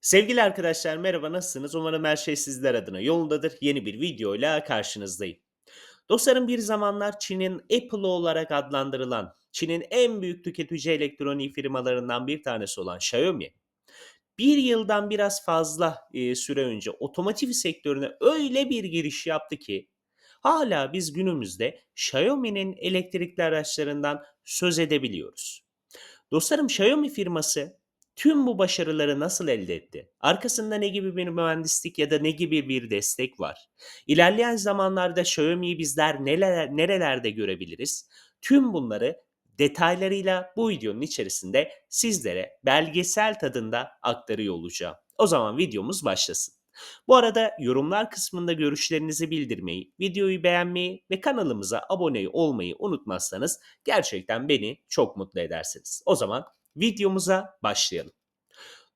Sevgili arkadaşlar merhaba nasılsınız? Umarım her şey sizler adına yolundadır. Yeni bir videoyla karşınızdayım. Dostlarım bir zamanlar Çin'in Apple olarak adlandırılan, Çin'in en büyük tüketici elektronik firmalarından bir tanesi olan Xiaomi, bir yıldan biraz fazla e, süre önce otomotiv sektörüne öyle bir giriş yaptı ki hala biz günümüzde Xiaomi'nin elektrikli araçlarından söz edebiliyoruz. Dostlarım Xiaomi firması tüm bu başarıları nasıl elde etti? Arkasında ne gibi bir mühendislik ya da ne gibi bir destek var? İlerleyen zamanlarda Xiaomi'yi bizler neler, nerelerde görebiliriz? Tüm bunları detaylarıyla bu videonun içerisinde sizlere belgesel tadında aktarıyor olacağım. O zaman videomuz başlasın. Bu arada yorumlar kısmında görüşlerinizi bildirmeyi, videoyu beğenmeyi ve kanalımıza abone olmayı unutmazsanız gerçekten beni çok mutlu edersiniz. O zaman videomuza başlayalım.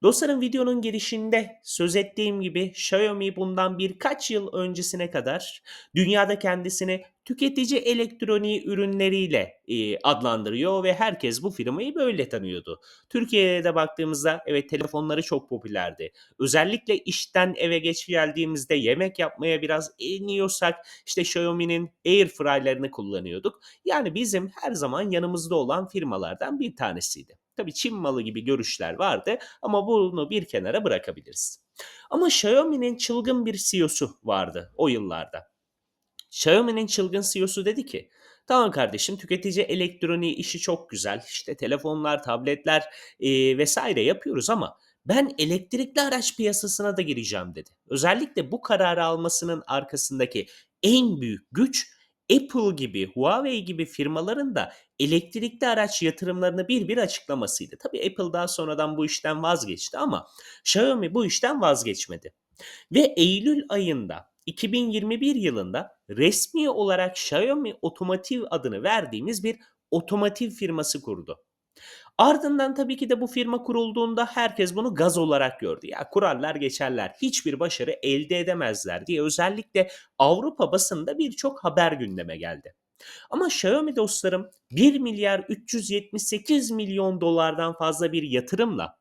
Dostlarım videonun girişinde söz ettiğim gibi Xiaomi bundan birkaç yıl öncesine kadar dünyada kendisini tüketici elektroniği ürünleriyle e, adlandırıyor ve herkes bu firmayı böyle tanıyordu. Türkiye'ye de baktığımızda evet telefonları çok popülerdi. Özellikle işten eve geç geldiğimizde yemek yapmaya biraz iniyorsak işte Xiaomi'nin Airfryer'larını kullanıyorduk. Yani bizim her zaman yanımızda olan firmalardan bir tanesiydi. Tabii Çin malı gibi görüşler vardı ama bunu bir kenara bırakabiliriz. Ama Xiaomi'nin çılgın bir CEO'su vardı o yıllarda. Xiaomi'nin çılgın CEO'su dedi ki Tamam kardeşim tüketici elektroniği işi çok güzel. İşte telefonlar, tabletler e, vesaire yapıyoruz ama ben elektrikli araç piyasasına da gireceğim dedi. Özellikle bu kararı almasının arkasındaki en büyük güç Apple gibi, Huawei gibi firmaların da elektrikli araç yatırımlarını bir bir açıklamasıydı. Tabii Apple daha sonradan bu işten vazgeçti ama Xiaomi bu işten vazgeçmedi. Ve Eylül ayında 2021 yılında resmi olarak Xiaomi Otomotiv adını verdiğimiz bir otomotiv firması kurdu. Ardından tabii ki de bu firma kurulduğunda herkes bunu gaz olarak gördü. Ya kurarlar geçerler, hiçbir başarı elde edemezler diye özellikle Avrupa basında birçok haber gündeme geldi. Ama Xiaomi dostlarım 1 milyar 378 milyon dolardan fazla bir yatırımla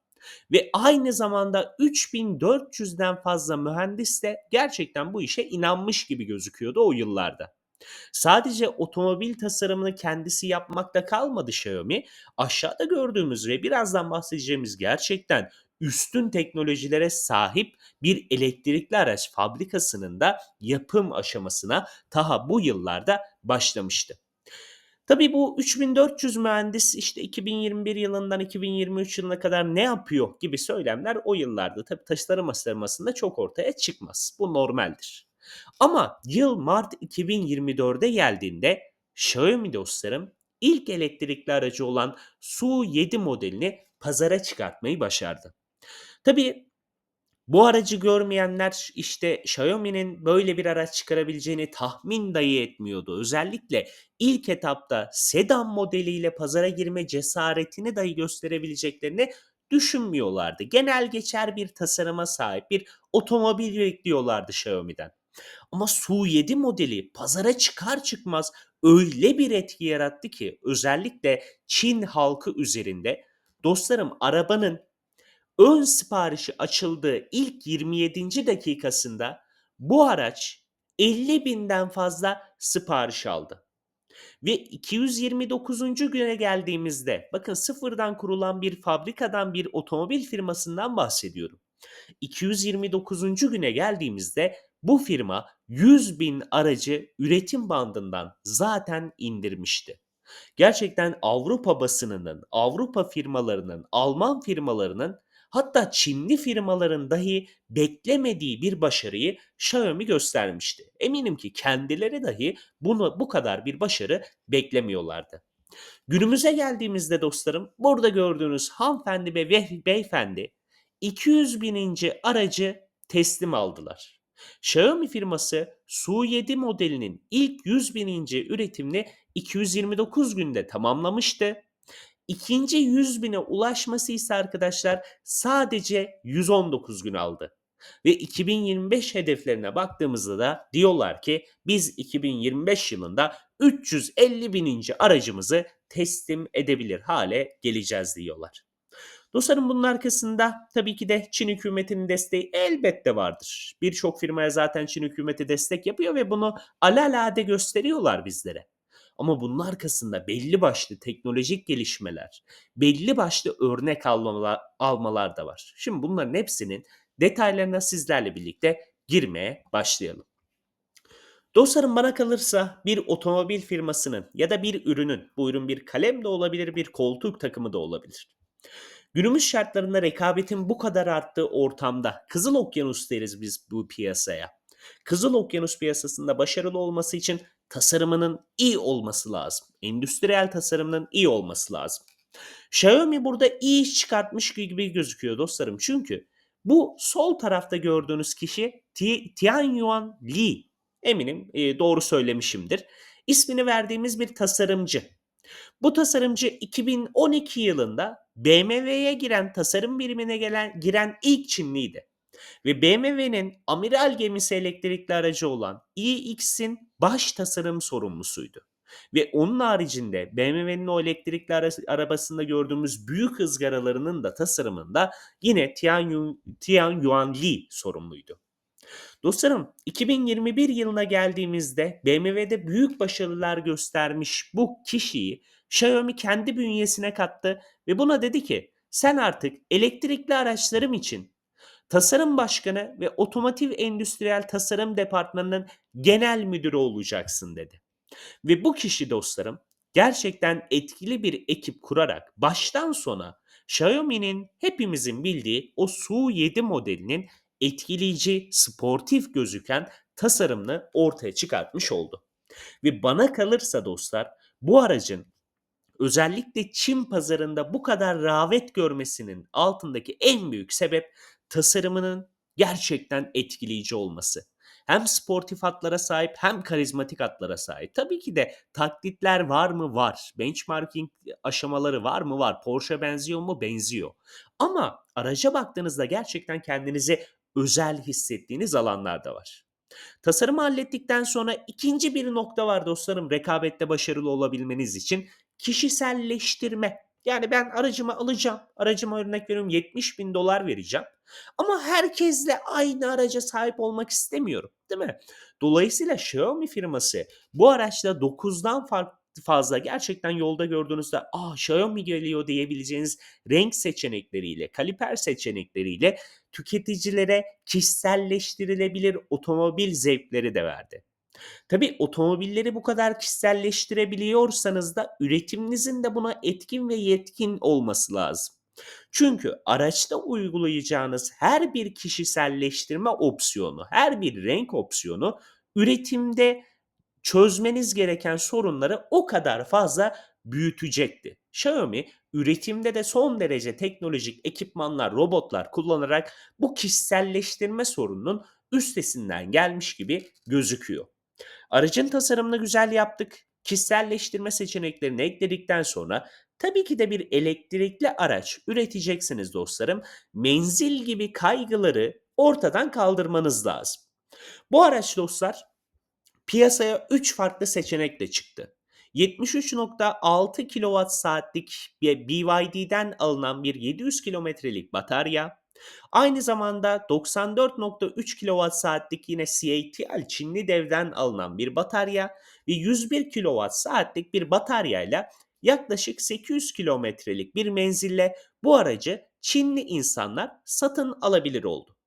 ve aynı zamanda 3400'den fazla mühendis de gerçekten bu işe inanmış gibi gözüküyordu o yıllarda. Sadece otomobil tasarımını kendisi yapmakta kalmadı Xiaomi. Aşağıda gördüğümüz ve birazdan bahsedeceğimiz gerçekten üstün teknolojilere sahip bir elektrikli araç fabrikasının da yapım aşamasına daha bu yıllarda başlamıştı. Tabii bu 3400 mühendis işte 2021 yılından 2023 yılına kadar ne yapıyor gibi söylemler o yıllarda tabii tasarım aşamasında çok ortaya çıkmaz. Bu normaldir. Ama yıl Mart 2024'e geldiğinde Xiaomi dostlarım ilk elektrikli aracı olan Su7 modelini pazara çıkartmayı başardı. Tabii bu aracı görmeyenler işte Xiaomi'nin böyle bir araç çıkarabileceğini tahmin dahi etmiyordu. Özellikle ilk etapta sedan modeliyle pazara girme cesaretini dahi gösterebileceklerini düşünmüyorlardı. Genel geçer bir tasarıma sahip bir otomobil bekliyorlardı Xiaomi'den. Ama Su7 modeli pazara çıkar çıkmaz öyle bir etki yarattı ki özellikle Çin halkı üzerinde dostlarım arabanın ön siparişi açıldığı ilk 27. dakikasında bu araç 50 binden fazla sipariş aldı. Ve 229. güne geldiğimizde bakın sıfırdan kurulan bir fabrikadan bir otomobil firmasından bahsediyorum. 229. güne geldiğimizde bu firma 100 bin aracı üretim bandından zaten indirmişti. Gerçekten Avrupa basınının, Avrupa firmalarının, Alman firmalarının hatta Çinli firmaların dahi beklemediği bir başarıyı Xiaomi göstermişti. Eminim ki kendileri dahi bunu bu kadar bir başarı beklemiyorlardı. Günümüze geldiğimizde dostlarım burada gördüğünüz hanımefendi ve beyefendi 200 bininci aracı teslim aldılar. Xiaomi firması Su7 modelinin ilk 100 bininci üretimini 229 günde tamamlamıştı. İkinci 100 bine ulaşması ise arkadaşlar sadece 119 gün aldı. Ve 2025 hedeflerine baktığımızda da diyorlar ki biz 2025 yılında 350 bininci aracımızı teslim edebilir hale geleceğiz diyorlar. Dostlarım bunun arkasında tabii ki de Çin hükümetinin desteği elbette vardır. Birçok firmaya zaten Çin hükümeti destek yapıyor ve bunu alelade gösteriyorlar bizlere. Ama bunun arkasında belli başlı teknolojik gelişmeler, belli başlı örnek almalar, almalar da var. Şimdi bunların hepsinin detaylarına sizlerle birlikte girmeye başlayalım. Dostlarım bana kalırsa bir otomobil firmasının ya da bir ürünün, bu ürün bir kalem de olabilir, bir koltuk takımı da olabilir. Günümüz şartlarında rekabetin bu kadar arttığı ortamda Kızıl Okyanus deriz biz bu piyasaya. Kızıl Okyanus piyasasında başarılı olması için tasarımının iyi olması lazım. Endüstriyel tasarımının iyi olması lazım. Xiaomi burada iyi iş çıkartmış gibi gözüküyor dostlarım. Çünkü bu sol tarafta gördüğünüz kişi Ti- Tianyuan Li. Eminim e, doğru söylemişimdir. İsmini verdiğimiz bir tasarımcı. Bu tasarımcı 2012 yılında BMW'ye giren tasarım birimine gelen giren ilk Çinliydi. Ve BMW'nin amiral gemisi elektrikli aracı olan iX'in baş tasarım sorumlusuydu. Ve onun haricinde BMW'nin o elektrikli ara- arabasında gördüğümüz büyük ızgaralarının da tasarımında yine Tian, Tian Yuan Li sorumluydu. Dostlarım 2021 yılına geldiğimizde BMW'de büyük başarılar göstermiş bu kişiyi Xiaomi kendi bünyesine kattı ve buna dedi ki sen artık elektrikli araçlarım için tasarım başkanı ve otomotiv endüstriyel tasarım departmanının genel müdürü olacaksın dedi. Ve bu kişi dostlarım gerçekten etkili bir ekip kurarak baştan sona Xiaomi'nin hepimizin bildiği o Su7 modelinin etkileyici, sportif gözüken tasarımını ortaya çıkartmış oldu. Ve bana kalırsa dostlar bu aracın özellikle Çin pazarında bu kadar rağbet görmesinin altındaki en büyük sebep tasarımının gerçekten etkileyici olması. Hem sportif hatlara sahip hem karizmatik hatlara sahip. Tabii ki de taklitler var mı? Var. Benchmarking aşamaları var mı? Var. Porsche benziyor mu? Benziyor. Ama araca baktığınızda gerçekten kendinizi özel hissettiğiniz alanlar da var. Tasarımı hallettikten sonra ikinci bir nokta var dostlarım rekabette başarılı olabilmeniz için kişiselleştirme. Yani ben aracımı alacağım. Aracıma örnek veriyorum 70 bin dolar vereceğim. Ama herkesle aynı araca sahip olmak istemiyorum. Değil mi? Dolayısıyla Xiaomi firması bu araçla 9'dan farklı fazla gerçekten yolda gördüğünüzde ah Xiaomi geliyor diyebileceğiniz renk seçenekleriyle, kaliper seçenekleriyle tüketicilere kişiselleştirilebilir otomobil zevkleri de verdi. Tabii otomobilleri bu kadar kişiselleştirebiliyorsanız da üretiminizin de buna etkin ve yetkin olması lazım. Çünkü araçta uygulayacağınız her bir kişiselleştirme opsiyonu, her bir renk opsiyonu üretimde çözmeniz gereken sorunları o kadar fazla büyütecekti. Xiaomi üretimde de son derece teknolojik ekipmanlar, robotlar kullanarak bu kişiselleştirme sorununun üstesinden gelmiş gibi gözüküyor. Aracın tasarımını güzel yaptık. Kişiselleştirme seçeneklerini ekledikten sonra tabii ki de bir elektrikli araç üreteceksiniz dostlarım. Menzil gibi kaygıları ortadan kaldırmanız lazım. Bu araç dostlar piyasaya 3 farklı seçenekle çıktı. 73.6 kWh saatlik BYD'den alınan bir 700 kilometrelik batarya, aynı zamanda 94.3 kWh saatlik yine CATL Çinli devden alınan bir batarya ve 101 kWh saatlik bir bataryayla yaklaşık 800 kilometrelik bir menzille bu aracı Çinli insanlar satın alabilir oldu.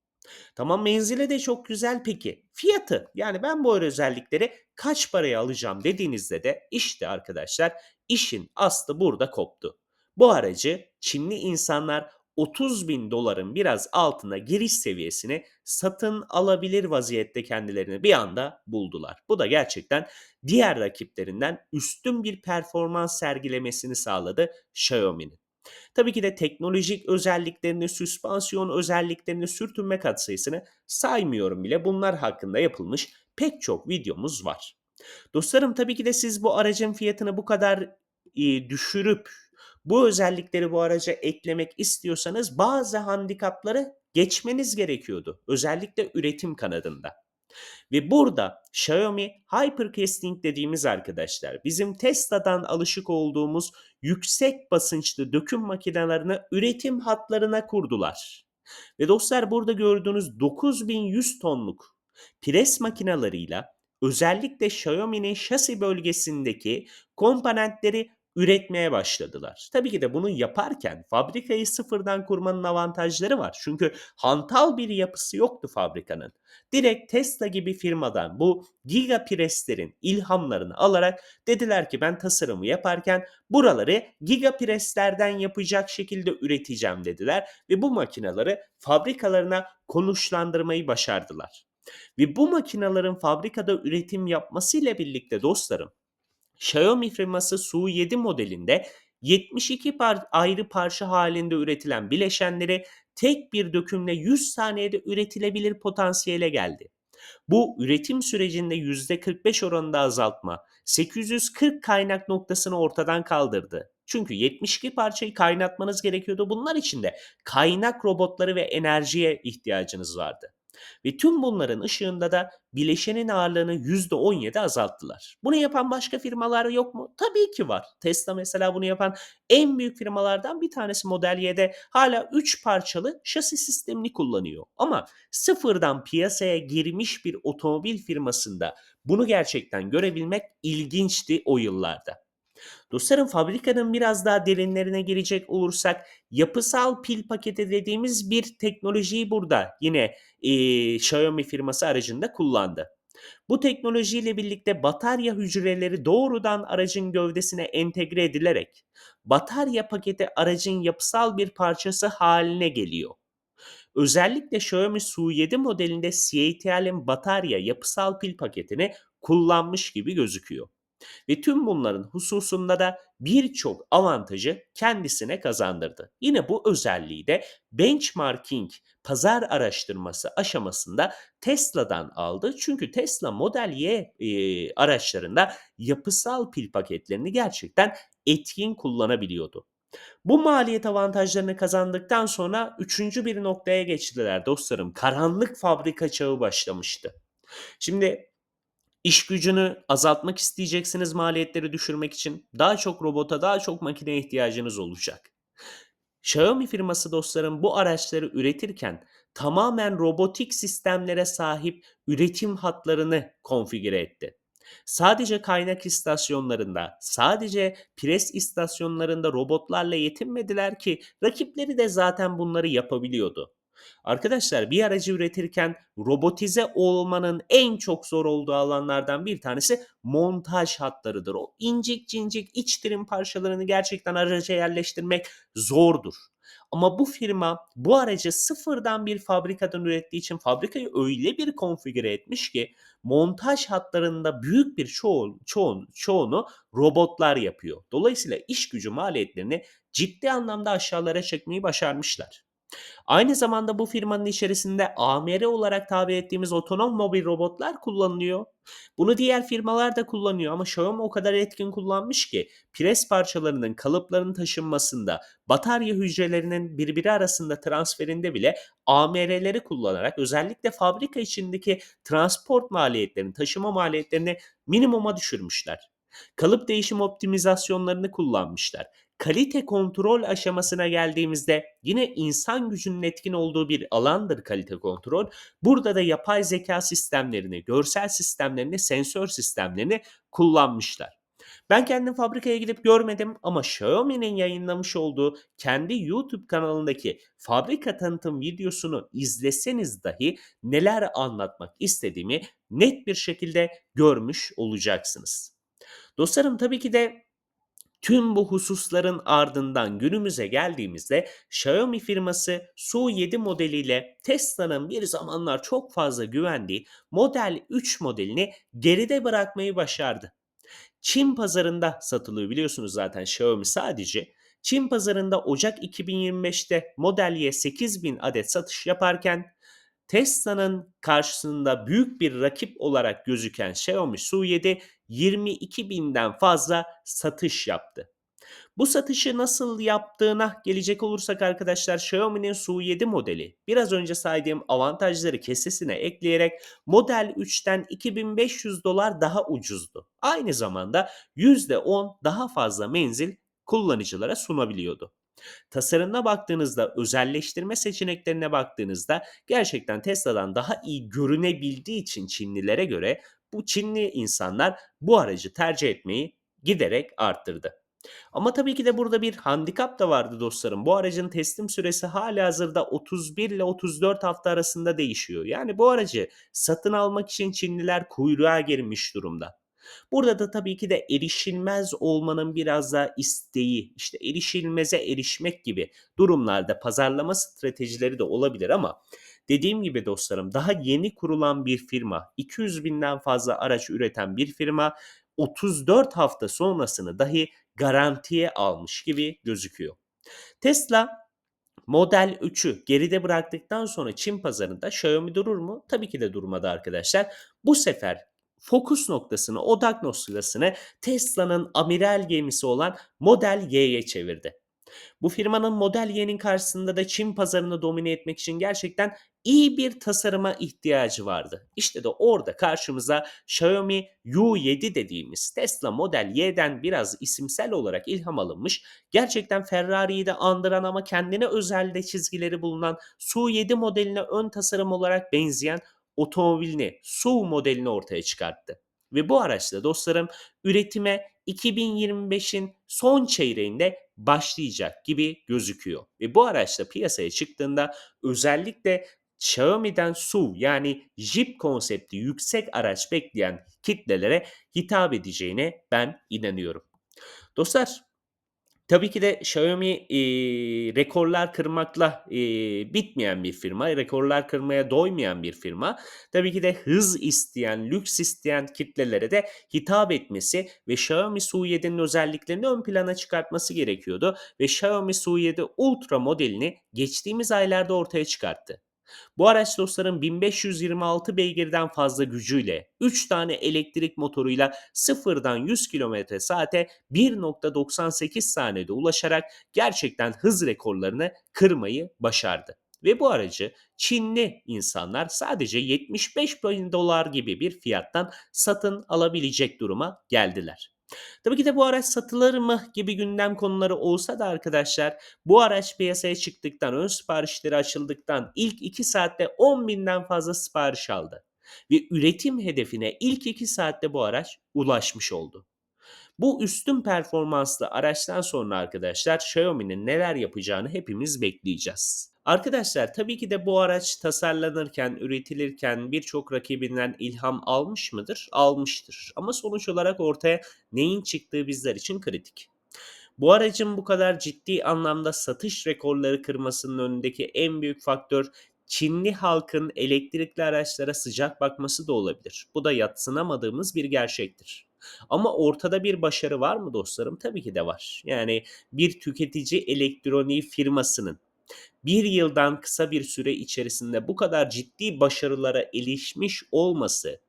Tamam menzili de çok güzel peki. Fiyatı yani ben bu özellikleri kaç paraya alacağım dediğinizde de işte arkadaşlar işin aslı burada koptu. Bu aracı Çinli insanlar 30 bin doların biraz altına giriş seviyesini satın alabilir vaziyette kendilerini bir anda buldular. Bu da gerçekten diğer rakiplerinden üstün bir performans sergilemesini sağladı Xiaomi'nin. Tabii ki de teknolojik özelliklerini, süspansiyon özelliklerini, sürtünme katsayısını saymıyorum bile. Bunlar hakkında yapılmış pek çok videomuz var. Dostlarım tabii ki de siz bu aracın fiyatını bu kadar düşürüp bu özellikleri bu araca eklemek istiyorsanız bazı handikapları geçmeniz gerekiyordu. Özellikle üretim kanadında. Ve burada Xiaomi Hypercasting dediğimiz arkadaşlar bizim Tesla'dan alışık olduğumuz yüksek basınçlı döküm makinelerini üretim hatlarına kurdular. Ve dostlar burada gördüğünüz 9100 tonluk pres makinalarıyla özellikle Xiaomi'nin şasi bölgesindeki komponentleri üretmeye başladılar. Tabii ki de bunu yaparken fabrikayı sıfırdan kurmanın avantajları var. Çünkü hantal bir yapısı yoktu fabrikanın. Direkt Tesla gibi firmadan bu giga preslerin ilhamlarını alarak dediler ki ben tasarımı yaparken buraları giga preslerden yapacak şekilde üreteceğim dediler ve bu makineleri fabrikalarına konuşlandırmayı başardılar. Ve bu makinelerin fabrikada üretim yapmasıyla birlikte dostlarım Xiaomi firması Su7 modelinde 72 par- ayrı parça halinde üretilen bileşenleri tek bir dökümle 100 saniyede üretilebilir potansiyele geldi. Bu üretim sürecinde %45 oranında azaltma, 840 kaynak noktasını ortadan kaldırdı. Çünkü 72 parçayı kaynatmanız gerekiyordu. Bunlar için de kaynak robotları ve enerjiye ihtiyacınız vardı. Ve tüm bunların ışığında da bileşenin ağırlığını %17 azalttılar. Bunu yapan başka firmalar yok mu? Tabii ki var. Tesla mesela bunu yapan en büyük firmalardan bir tanesi Model Y'de hala 3 parçalı şasi sistemini kullanıyor. Ama sıfırdan piyasaya girmiş bir otomobil firmasında bunu gerçekten görebilmek ilginçti o yıllarda. Dostlarım fabrikanın biraz daha derinlerine girecek olursak yapısal pil paketi dediğimiz bir teknolojiyi burada yine eee, Xiaomi firması aracında kullandı. Bu teknolojiyle birlikte batarya hücreleri doğrudan aracın gövdesine entegre edilerek batarya paketi aracın yapısal bir parçası haline geliyor. Özellikle Xiaomi Su7 modelinde CATL'in batarya yapısal pil paketini kullanmış gibi gözüküyor. Ve tüm bunların hususunda da birçok avantajı kendisine kazandırdı. Yine bu özelliği de benchmarking pazar araştırması aşamasında Tesla'dan aldı. Çünkü Tesla Model Y e, araçlarında yapısal pil paketlerini gerçekten etkin kullanabiliyordu. Bu maliyet avantajlarını kazandıktan sonra üçüncü bir noktaya geçtiler dostlarım. Karanlık fabrika çağı başlamıştı. Şimdi İş gücünü azaltmak isteyeceksiniz maliyetleri düşürmek için. Daha çok robota, daha çok makineye ihtiyacınız olacak. Xiaomi firması dostlarım bu araçları üretirken tamamen robotik sistemlere sahip üretim hatlarını konfigüre etti. Sadece kaynak istasyonlarında, sadece pres istasyonlarında robotlarla yetinmediler ki rakipleri de zaten bunları yapabiliyordu. Arkadaşlar bir aracı üretirken robotize olmanın en çok zor olduğu alanlardan bir tanesi montaj hatlarıdır. O incik cincik iç trim parçalarını gerçekten araca yerleştirmek zordur. Ama bu firma bu aracı sıfırdan bir fabrikadan ürettiği için fabrikayı öyle bir konfigüre etmiş ki montaj hatlarında büyük bir çoğu, çoğun, çoğunu robotlar yapıyor. Dolayısıyla iş gücü maliyetlerini ciddi anlamda aşağılara çekmeyi başarmışlar. Aynı zamanda bu firmanın içerisinde AMR olarak tabir ettiğimiz otonom mobil robotlar kullanılıyor. Bunu diğer firmalar da kullanıyor ama Xiaomi o kadar etkin kullanmış ki pres parçalarının kalıpların taşınmasında, batarya hücrelerinin birbiri arasında transferinde bile AMR'leri kullanarak özellikle fabrika içindeki transport maliyetlerini, taşıma maliyetlerini minimuma düşürmüşler. Kalıp değişim optimizasyonlarını kullanmışlar kalite kontrol aşamasına geldiğimizde yine insan gücünün etkin olduğu bir alandır kalite kontrol. Burada da yapay zeka sistemlerini, görsel sistemlerini, sensör sistemlerini kullanmışlar. Ben kendim fabrikaya gidip görmedim ama Xiaomi'nin yayınlamış olduğu kendi YouTube kanalındaki fabrika tanıtım videosunu izleseniz dahi neler anlatmak istediğimi net bir şekilde görmüş olacaksınız. Dostlarım tabii ki de Tüm bu hususların ardından günümüze geldiğimizde Xiaomi firması Su7 modeliyle Tesla'nın bir zamanlar çok fazla güvendiği Model 3 modelini geride bırakmayı başardı. Çin pazarında satılıyor biliyorsunuz zaten Xiaomi sadece. Çin pazarında Ocak 2025'te Model Y 8000 adet satış yaparken Tesla'nın karşısında büyük bir rakip olarak gözüken Xiaomi Su7 22 binden fazla satış yaptı. Bu satışı nasıl yaptığına gelecek olursak arkadaşlar Xiaomi'nin Su7 modeli biraz önce saydığım avantajları kesesine ekleyerek Model 3'ten 2500 dolar daha ucuzdu. Aynı zamanda %10 daha fazla menzil kullanıcılara sunabiliyordu. Tasarımına baktığınızda, özelleştirme seçeneklerine baktığınızda gerçekten Tesla'dan daha iyi görünebildiği için Çinlilere göre bu Çinli insanlar bu aracı tercih etmeyi giderek arttırdı. Ama tabii ki de burada bir handikap da vardı dostlarım. Bu aracın teslim süresi halihazırda 31 ile 34 hafta arasında değişiyor. Yani bu aracı satın almak için Çinliler kuyruğa girmiş durumda. Burada da tabii ki de erişilmez olmanın biraz da isteği, işte erişilmeze erişmek gibi durumlarda pazarlama stratejileri de olabilir ama dediğim gibi dostlarım daha yeni kurulan bir firma, 200 binden fazla araç üreten bir firma 34 hafta sonrasını dahi garantiye almış gibi gözüküyor. Tesla Model 3'ü geride bıraktıktan sonra Çin pazarında Xiaomi durur mu? Tabii ki de durmadı arkadaşlar. Bu sefer fokus noktasını, odak noktasını Tesla'nın amiral gemisi olan Model Y'ye çevirdi. Bu firmanın Model Y'nin karşısında da Çin pazarını domine etmek için gerçekten iyi bir tasarıma ihtiyacı vardı. İşte de orada karşımıza Xiaomi U7 dediğimiz Tesla Model Y'den biraz isimsel olarak ilham alınmış, gerçekten Ferrari'yi de andıran ama kendine özel de çizgileri bulunan Su7 modeline ön tasarım olarak benzeyen otomobilini, SUV modelini ortaya çıkarttı. Ve bu araçla dostlarım üretime 2025'in son çeyreğinde başlayacak gibi gözüküyor. Ve bu araçla piyasaya çıktığında özellikle Xiaomi'den SUV yani Jeep konsepti yüksek araç bekleyen kitlelere hitap edeceğine ben inanıyorum. Dostlar Tabii ki de Xiaomi, eee, rekorlar kırmakla, eee, bitmeyen bir firma, rekorlar kırmaya doymayan bir firma. Tabii ki de hız isteyen, lüks isteyen kitlelere de hitap etmesi ve Xiaomi Su7'nin özelliklerini ön plana çıkartması gerekiyordu ve Xiaomi Su7 Ultra modelini geçtiğimiz aylarda ortaya çıkarttı. Bu araç dostlarım 1526 beygirden fazla gücüyle 3 tane elektrik motoruyla sıfırdan 100 km saate 1.98 saniyede ulaşarak gerçekten hız rekorlarını kırmayı başardı. Ve bu aracı Çinli insanlar sadece 75 bin dolar gibi bir fiyattan satın alabilecek duruma geldiler. Tabii ki de bu araç satılır mı gibi gündem konuları olsa da arkadaşlar bu araç piyasaya çıktıktan ön siparişleri açıldıktan ilk 2 saatte 10 binden fazla sipariş aldı. Ve üretim hedefine ilk 2 saatte bu araç ulaşmış oldu. Bu üstün performanslı araçtan sonra arkadaşlar Xiaomi'nin neler yapacağını hepimiz bekleyeceğiz. Arkadaşlar tabii ki de bu araç tasarlanırken, üretilirken birçok rakibinden ilham almış mıdır? Almıştır. Ama sonuç olarak ortaya neyin çıktığı bizler için kritik. Bu aracın bu kadar ciddi anlamda satış rekorları kırmasının önündeki en büyük faktör Çinli halkın elektrikli araçlara sıcak bakması da olabilir. Bu da yatsınamadığımız bir gerçektir. Ama ortada bir başarı var mı dostlarım? Tabii ki de var. Yani bir tüketici elektroniği firmasının bir yıldan kısa bir süre içerisinde bu kadar ciddi başarılara erişmiş olması,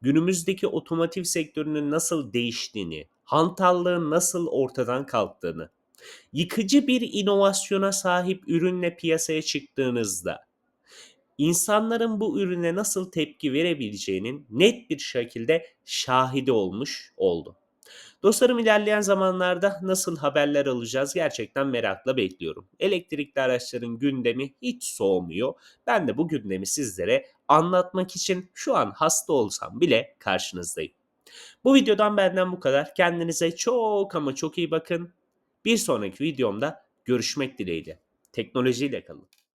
günümüzdeki otomotiv sektörünün nasıl değiştiğini, hantallığın nasıl ortadan kalktığını, yıkıcı bir inovasyona sahip ürünle piyasaya çıktığınızda insanların bu ürüne nasıl tepki verebileceğinin net bir şekilde şahidi olmuş oldu. Dostlarım ilerleyen zamanlarda nasıl haberler alacağız gerçekten merakla bekliyorum. Elektrikli araçların gündemi hiç soğumuyor. Ben de bu gündemi sizlere anlatmak için şu an hasta olsam bile karşınızdayım. Bu videodan benden bu kadar. Kendinize çok ama çok iyi bakın. Bir sonraki videomda görüşmek dileğiyle. Teknolojiyle kalın.